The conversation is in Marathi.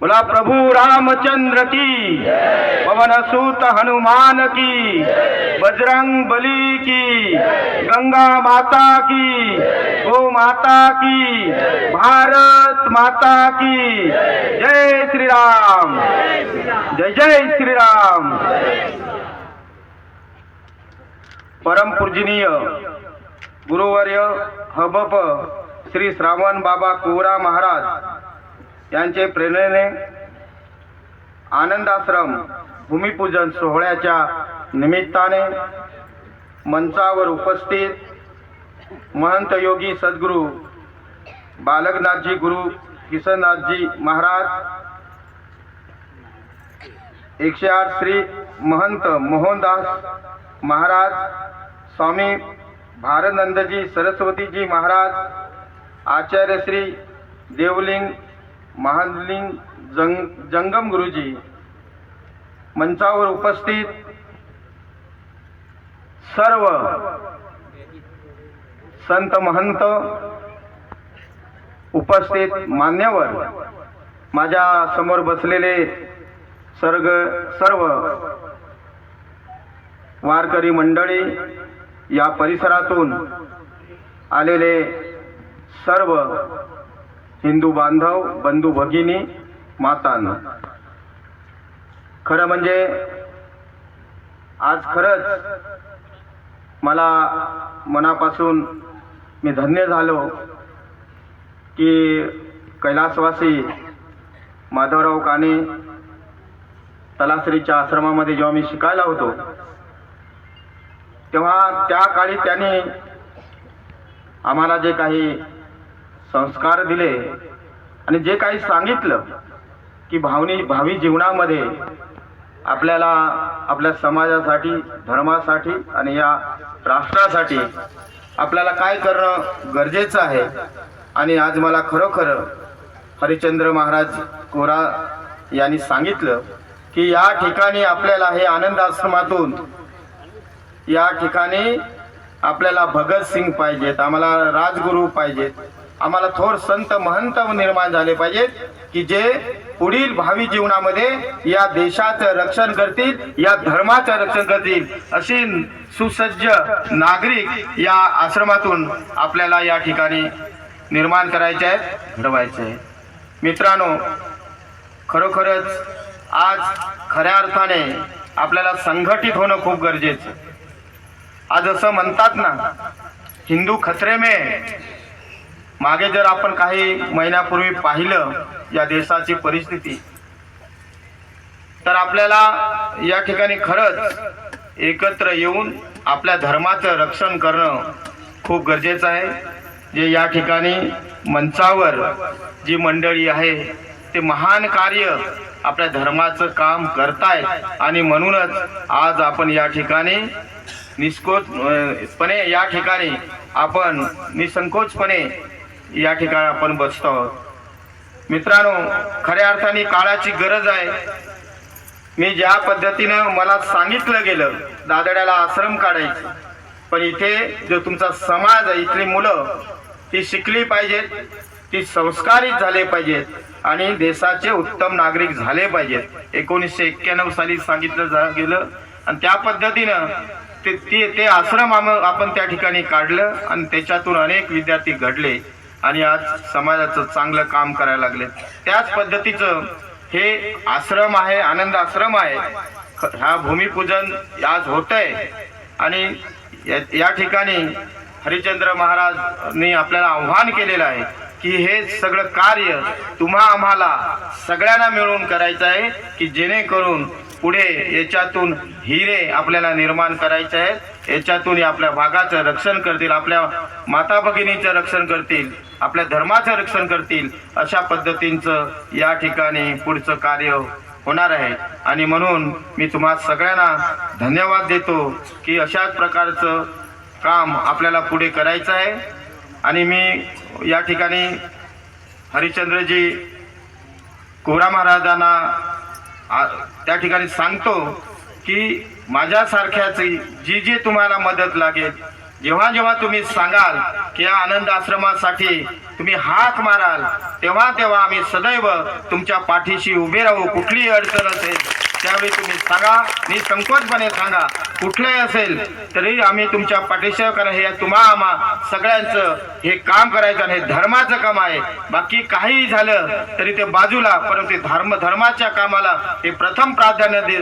बोला प्रभु रामचंद्र की। पवन सूत हनुमान की। बजरंग बली की। गंगा माता की। गो माता की। भारत माता की। जय श्री राम जय जय श्री राम परम पूजनीय गुरुवर्य हबप श्री श्रावण बाबा कोरा महाराज। यांचे प्रेरणेने आनंदाश्रम भूमिपूजन सोहळ्याच्या निमित्ताने मंचावर उपस्थित महंत योगी सद्गुरू बालकनाथजी गुरु किसननाथजी महाराज एकशे आठ श्री महंत मोहनदास महाराज स्वामी भारनंदजी सरस्वतीजी महाराज आचार्य श्री देवलिंग महालिंग जंग जंगम गुरुजी मंचावर उपस्थित सर्व संत महंत उपस्थित मान्यवर माझ्यासमोर बसलेले सर्ग सर्व वारकरी मंडळी या परिसरातून आलेले सर्व हिंदू बांधव बंधू भगिनी मातांनो. खरं म्हणजे आज खरंच मला मनापासून मी धन्य झालो की कैलासवासी माधवराव काने तलासरीच्या आश्रमामध्ये जेव्हा मी शिकायला होतो तेव्हा त्या काळी त्याने आम्हाला जे काही संस्कार दिले. आणि जे काही सांगितलं की भावनी भावी जीवनामध्ये आपल्याला आपल्या समाजासाठी धर्मासाठी आणि या राष्ट्रासाठी आपल्याला काय करणं गरजेचं आहे? आणि आज मला खरोखर हरिश्चंद्र महाराज कोरा यांनी सांगितलं की या ठिकाणी आपल्याला हे आनंद आश्रमातून या ठिकाणी आपल्याला भगतसिंग पाहिजेत आम्हाला राजगुरू पाहिजेत. आम्हाला थोर संत महंत निर्माण झाले पाहिजेत की जे पुढील भावी जीवनामध्ये या देशाचं रक्षण करतील या धर्माचं रक्षण करतील अशी सुसज्ज नागरिक या आश्रमातून आपल्याला या ठिकाणी निर्माण करायचे आहेत घडवायचे आहे मित्रांनो खरोखरच आज खऱ्या अर्थाने आपल्याला संघटित होणं खूप गरजेचं आज असं म्हणतात ना हिंदू खतरे में मागे जर आपण काही महिन्यापूर्वी पाहिलं या देशाची परिस्थिती तर आपल्याला या ठिकाणी खरंच एकत्र येऊन आपल्या धर्माचं रक्षण करणं खूप गरजेचं आहे. जे या ठिकाणी मंचावर जी मंडळी आहे ते महान कार्य आपल्या धर्माचं काम करतायत. आणि म्हणूनच आज आपण या ठिकाणी निष्कोचपणे या ठिकाणी आपण निसंकोचपणे या ठिकाणी आपण बसतो आहोत. मित्रांनो खऱ्या अर्थाने काळाची गरज आहे. मी ज्या पद्धतीनं मला सांगितलं गेलं दादड्याला आश्रम काढायचं पण इथे जो तुमचा समाज आहे इथली मुलं ती शिकली पाहिजेत ती संस्कारित झाले पाहिजेत आणि देशाचे उत्तम नागरिक झाले पाहिजेत. एकोणीसशे एक्क्याण्णव साली सांगितलं जा गेलं आणि त्या पद्धतीनं ते ते ते आश्रम आम आपण त्या ठिकाणी काढलं आणि त्याच्यातून अनेक विद्यार्थी घडले. आणि आज समाजाचं चांगलं काम करायला लागले. त्याच पद्धतीचं हे आश्रम आहे आनंद आश्रम आहे. ख- हा भूमिपूजन आज होत आहे आणि या- या ठिकाणी हरिचंद्र महाराजनी आपल्याला आव्हान केलेलं आहे. की हे सगळं कार्य तुम्हा आम्हाला सगळ्यांना मिळून करायचं आहे की जेणेकरून पुढे याच्यातून हिरे आपल्याला निर्माण करायचे आहेत. याच्यातून आपल्या भागाचं रक्षण करतील आपल्या माता भगिनीचं रक्षण करतील आपल्या धर्माचं रक्षण करतील अशा पद्धतींचं या ठिकाणी पुढचं कार्य होणार आहे. आणि म्हणून मी तुम्हा सगळ्यांना धन्यवाद देतो की अशाच प्रकारचं काम आपल्याला पुढे करायचं आहे. आणि मी या ठिकाणी हरिश्चंद्रजी कोरा महाराजांना त्या ठिकाणी सांगतो की माझ्यासारख्याची जी जी तुम्हाला मदत लागेल जेव्हा जेव्हा तुम्ही सांगाल की या आनंद आश्रमासाठी तुम्ही हाक माराल तेव्हा तेव्हा आम्ही सदैव तुमच्या पाठीशी उभे राहू कुठलीही अडचण असेल. त्यावेळी तुम्ही सांगा निसंकोचपणे सांगा कुठलंही असेल तरी आम्ही तुमच्या पाठीशी कारण हे तुम्हा आम्हा सगळ्यांचं हे काम करायचं आणि हे धर्माचं काम आहे. बाकी काहीही झालं तरी ते बाजूला परंतु धर्म धर्माच्या कामाला हे प्रथम प्राधान्य दे